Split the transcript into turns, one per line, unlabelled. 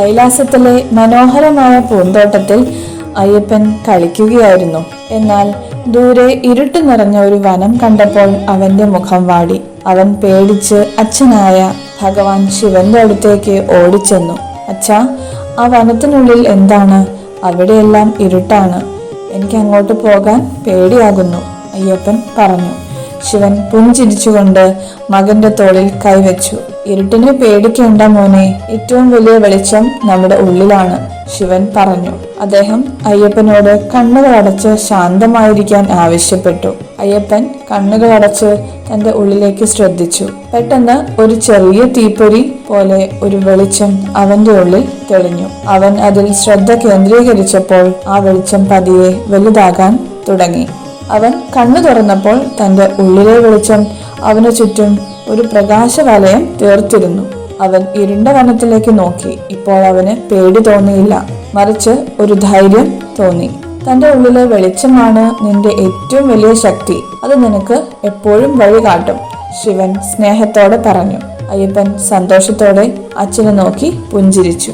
കൈലാസത്തിലെ മനോഹരമായ പൂന്തോട്ടത്തിൽ അയ്യപ്പൻ കളിക്കുകയായിരുന്നു. എന്നാൽ ദൂരെ ഇരുട്ട് നിറഞ്ഞ ഒരു വനം കണ്ടപ്പോൾ അവന്റെ മുഖം വാടി. അവൻ പേടിച്ച് അച്ഛനായ ഭഗവാൻ ശിവന്റെ അടുത്തേക്ക് ഓടിച്ചെന്നു. അച്ഛാ ആ വനത്തിനുള്ളിൽ എന്താണ്? അവിടെയെല്ലാം ഇരുട്ടാണ്. എനിക്ക് അങ്ങോട്ട് പോകാൻ പേടിയാകുന്നു അയ്യപ്പൻ പറഞ്ഞു. ശിവൻ പുഞ്ചിരിച്ചുകൊണ്ട് മകന്റെ തോളിൽ കൈവച്ചു. ഇരുട്ടിനെ പേടിക്കേണ്ട മോനെ ഏറ്റവും വലിയ വെളിച്ചം നമ്മുടെ ഉള്ളിലാണ് ശിവൻ പറഞ്ഞു. അദ്ദേഹം അയ്യപ്പനോട് കണ്ണുകൾ അടച്ച് ശാന്തമായിരിക്കാൻ ആവശ്യപ്പെട്ടു. അയ്യപ്പൻ കണ്ണുകൾ അടച്ച് തന്റെ ഉള്ളിലേക്ക് ശ്രദ്ധിച്ചു. പെട്ടെന്ന് ഒരു ചെറിയ തീപ്പൊരി പോലെ ഒരു വെളിച്ചം അവന്റെ ഉള്ളിൽ തെളിഞ്ഞു. അവൻ അതിൽ ശ്രദ്ധ കേന്ദ്രീകരിച്ചപ്പോൾ ആ വെളിച്ചം പതിയെ വലുതാകാൻ തുടങ്ങി. അവൻ കണ്ണു തുറന്നപ്പോൾ തന്റെ ഉള്ളിലെ വെളിച്ചം അവന് ചുറ്റും ഒരു പ്രകാശവലയം തീർത്തിരുന്നു അവൻ ഇരുണ്ട വനത്തിലേക്ക് നോക്കി. ഇപ്പോൾ അവന് പേടി തോന്നിയില്ല. മറിച്ച് ഒരു ധൈര്യം തോന്നി. തന്റെ ഉള്ളിലെ വെളിച്ചമാണ് നിന്റെ ഏറ്റവും വലിയ ശക്തി. അത് നിനക്ക് എപ്പോഴും വഴി കാട്ടും ശിവൻ സ്നേഹത്തോടെ പറഞ്ഞു. അയ്യപ്പൻ സന്തോഷത്തോടെ അച്ഛനെ നോക്കി പുഞ്ചിരിച്ചു.